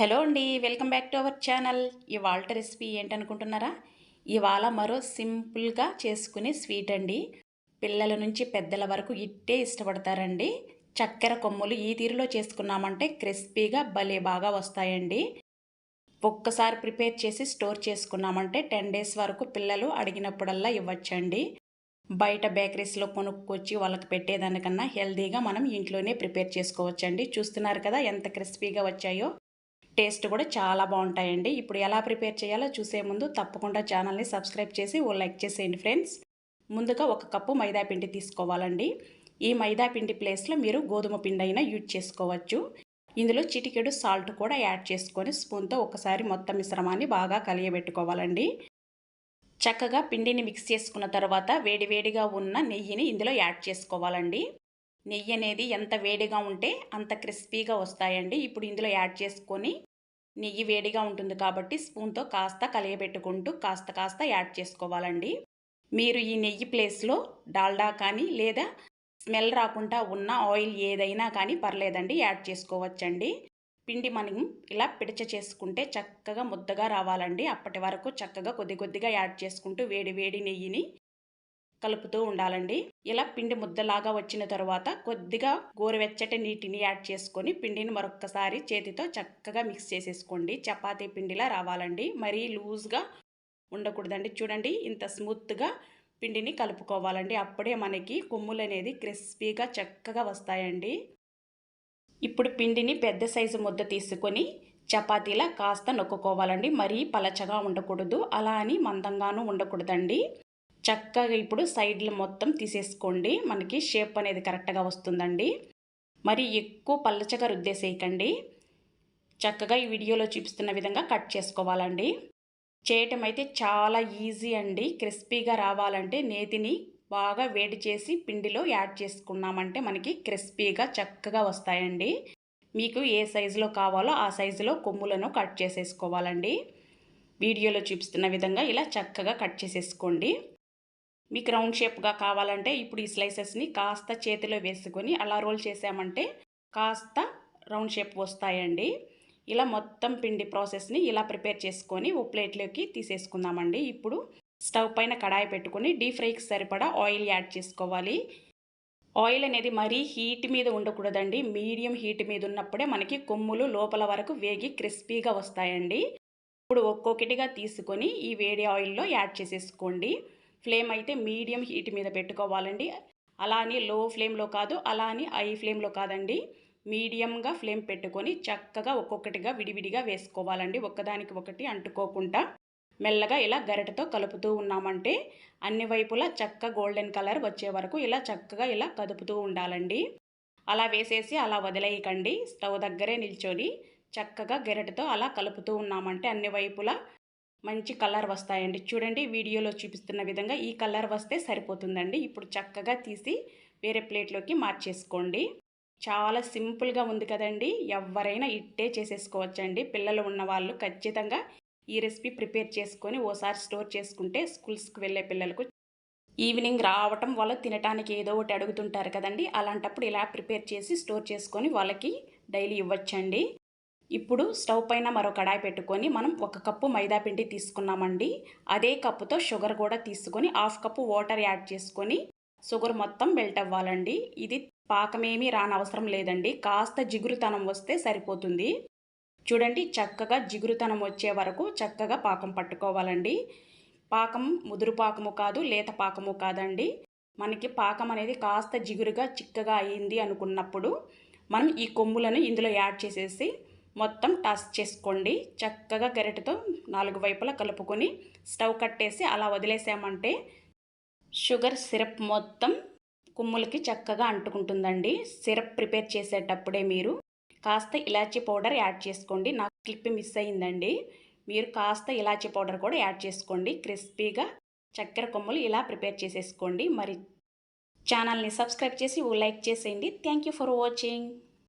Hello అండి welcome back to our channel. ఇవాళ recipe ఏంటనుకుంటున్నారా? ఇవాళ మరో సింపుల్గా చేసుకునే స్వీట్ అండి. పిల్లల నుంచి పెద్దల వరకు ఇట్టే ఇష్టపడతారండి. చక్కెర కొమ్ములు ఈ తీరులో చేసుకున్నామంటే క్రిస్పీగా భలే బాగా వస్తాయండి. ఒక్కసారి ప్రిపేర్ చేసి స్టోర్ చేసుకున్నామంటే టెన్ డేస్ వరకు పిల్లలు అడిగినప్పుడల్లా ఇవ్వచ్చండి. బయట బేకరీస్లో కొనుక్కొచ్చి వాళ్ళకి పెట్టేదానికన్నా హెల్తీగా మనం ఇంట్లోనే ప్రిపేర్ చేసుకోవచ్చండి. చూస్తున్నారు కదా ఎంత క్రిస్పీగా వచ్చాయో. టేస్ట్ కూడా చాలా బాగుంటాయండి. ఇప్పుడు ఎలా ప్రిపేర్ చేయాలో చూసే ముందు తప్పకుండా ఛానల్ని సబ్స్క్రైబ్ చేసి ఓ లైక్ చేసేయండి ఫ్రెండ్స్. ముందుగా ఒక కప్పు మైదా పిండి తీసుకోవాలండి. ఈ మైదా పిండి ప్లేస్లో మీరు గోధుమ పిండి అయినా యూజ్ చేసుకోవచ్చు. ఇందులో చిటికెడు సాల్ట్ కూడా యాడ్ చేసుకొని స్పూన్తో ఒకసారి మొత్తం మిశ్రమాన్ని బాగా కలియబెట్టుకోవాలండి. చక్కగా పిండిని మిక్స్ చేసుకున్న తర్వాత వేడివేడిగా ఉన్న నెయ్యిని ఇందులో యాడ్ చేసుకోవాలండి. నెయ్యి అనేది ఎంత వేడిగా ఉంటే అంత క్రిస్పీగా వస్తాయండి. ఇప్పుడు ఇందులో యాడ్ చేసుకొని నెయ్యి వేడిగా ఉంటుంది కాబట్టి స్పూన్తో కాస్త కలియబెట్టుకుంటూ కాస్త కాస్త యాడ్ చేసుకోవాలండి. మీరు ఈ నెయ్యి ప్లేస్లో డాల్డా కానీ లేదా స్మెల్ రాకుండా ఉన్న ఆయిల్ ఏదైనా కానీ పర్లేదండి యాడ్ చేసుకోవచ్చండి. పిండి మనం ఇలా పిడచ చేసుకుంటే చక్కగా ముద్దగా రావాలండి. అప్పటి వరకు చక్కగా కొద్ది కొద్దిగా యాడ్ చేసుకుంటూ వేడి వేడి నెయ్యిని కలుపుతూ ఉండాలండి. ఇలా పిండి ముద్దలాగా వచ్చిన తర్వాత కొద్దిగా గోరువెచ్చటి నీటిని యాడ్ చేసుకొని పిండిని మరొక్కసారి చేతితో చక్కగా మిక్స్ చేసేసుకోండి. చపాతీ పిండిలా రావాలండి. మరీ లూజ్గా ఉండకూడదండి. చూడండి ఇంత స్మూత్గా పిండిని కలుపుకోవాలండి. అప్పుడే మనకి కొమ్ములు అనేది క్రిస్పీగా చక్కగా వస్తాయండి. ఇప్పుడు పిండిని పెద్ద సైజు ముద్ద తీసుకొని చపాతీలా కాస్త నొక్కుకోవాలండి. మరీ పలచగా ఉండకూడదు. అలా అని మందంగానూ ఉండకూడదండి. చక్కగా ఇప్పుడు సైడ్లు మొత్తం తీసేసుకోండి. మనకి షేప్ అనేది కరెక్ట్గా వస్తుందండి. మరి ఎక్కువ పల్లచగా రుద్దేసేయకండి. చక్కగా ఈ వీడియోలో చూపిస్తున్న విధంగా కట్ చేసుకోవాలండి. చేయటం అయితే చాలా ఈజీ అండి. క్రిస్పీగా రావాలంటే నేతిని బాగా వేడి చేసి పిండిలో యాడ్ చేసుకున్నామంటే మనకి క్రిస్పీగా చక్కగా వస్తాయండి. మీకు ఏ సైజులో కావాలో ఆ సైజులో కొమ్ములను కట్ చేసేసుకోవాలండి. వీడియోలో చూపిస్తున్న విధంగా ఇలా చక్కగా కట్ చేసేసుకోండి. మీకు రౌండ్ షేప్గా కావాలంటే ఇప్పుడు ఈ స్లైసెస్ని కాస్త చేతిలో వేసుకొని అలా రోల్ చేసామంటే కాస్త రౌండ్ షేప్ వస్తాయండి. ఇలా మొత్తం పిండి ప్రాసెస్ని ఇలా ప్రిపేర్ చేసుకొని ఓ ప్లేట్లోకి తీసేసుకుందామండి. ఇప్పుడు స్టవ్ పైన కడాయి పెట్టుకొని డీప్ ఫ్రైకి సరిపడా ఆయిల్ యాడ్ చేసుకోవాలి. ఆయిల్ అనేది మరీ హీట్ మీద ఉండకూడదండి. మీడియం హీట్ మీద ఉన్నప్పుడే మనకి కొమ్ములు లోపల వరకు వేగి క్రిస్పీగా వస్తాయండి. ఇప్పుడు ఒక్కొక్కటిగా తీసుకొని ఈ వేడి ఆయిల్లో యాడ్ చేసేసుకోండి. ఫ్లేమ్ అయితే మీడియం హీట్ మీద పెట్టుకోవాలండి. అలా అని లో ఫ్లేమ్లో కాదు అలా అని హై ఫ్లేమ్లో కాదండి. మీడియంగా ఫ్లేమ్ పెట్టుకొని చక్కగా ఒక్కొక్కటిగా విడివిడిగా వేసుకోవాలండి. ఒక్కదానికి ఒకటి అంటుకోకుండా మెల్లగా ఇలా గరిటతో కలుపుతూ ఉన్నామంటే అన్ని వైపులా చక్క గోల్డెన్ కలర్ వచ్చే వరకు ఇలా చక్కగా ఇలా కదుపుతూ ఉండాలండి. అలా వేసేసి అలా వదిలేయకండి. స్టవ్ దగ్గరే నిల్చొని చక్కగా గెరటతో అలా కలుపుతూ ఉన్నామంటే అన్ని వైపులా మంచి కలర్ వస్తాయండి. చూడండి వీడియోలో చూపిస్తున్న విధంగా ఈ కలర్ వస్తే సరిపోతుందండి. ఇప్పుడు చక్కగా తీసి వేరే ప్లేట్లోకి మార్చేసుకోండి. చాలా సింపుల్గా ఉంది కదండి. ఎవరైనా ఇట్టే చేసేసుకోవచ్చండి. పిల్లలు ఉన్న వాళ్ళు ఖచ్చితంగా ఈ రెసిపీ ప్రిపేర్ చేసుకొని ఓసారి స్టోర్ చేసుకుంటే స్కూల్స్కి వెళ్ళే పిల్లలకు ఈవినింగ్ రావటం వల్ల తినటానికి ఏదో ఒకటి అడుగుతుంటారు కదండి. అలాంటప్పుడు ఇలా ప్రిపేర్ చేసి స్టోర్ చేసుకొని వాళ్ళకి డైలీ ఇవ్వచ్చండి. ఇప్పుడు స్టవ్ పైన మరో కడాయి పెట్టుకొని మనం ఒక కప్పు మైదా పిండి తీసుకున్నామండి. అదే కప్పుతో షుగర్ కూడా తీసుకొని హాఫ్ కప్పు వాటర్ యాడ్ చేసుకొని షుగర్ మొత్తం మెల్ట్ అవ్వాలండి. ఇది పాకమేమీ రానవసరం లేదండి. కాస్త జిగురుతనం వస్తే సరిపోతుంది. చూడండి చక్కగా జిగురుతనం వచ్చే వరకు చక్కగా పాకం పట్టుకోవాలండి. పాకం ముదురు పాకము కాదు లేత పాకము కాదండి. మనకి పాకం అనేది కాస్త జిగురుగా చిక్కగా అయింది అనుకున్నప్పుడు మనం ఈ కొమ్ములను ఇందులో యాడ్ చేసేసి మొత్తం టాస్ చేసుకోండి. చక్కగా గరిటతో నాలుగు వైపులా కలుపుకొని స్టవ్ కట్టేసి అలా వదిలేసామంటే షుగర్ సిరప్ మొత్తం కుమ్ములకి చక్కగా అంటుకుంటుందండి. సిరప్ ప్రిపేర్ చేసేటప్పుడే మీరు కాస్త ఇలాచీ పౌడర్ యాడ్ చేసుకోండి. నాకు క్లిప్ మిస్ అయిందండి. మీరు కాస్త ఇలాచీ పౌడర్ కూడా యాడ్ చేసుకోండి. క్రిస్పీగా చక్కెర కొమ్ములు ఇలా ప్రిపేర్ చేసేసుకోండి. మరి ఛానల్ని సబ్స్క్రైబ్ చేసి లైక్ చేసేయండి. Thank you for watching.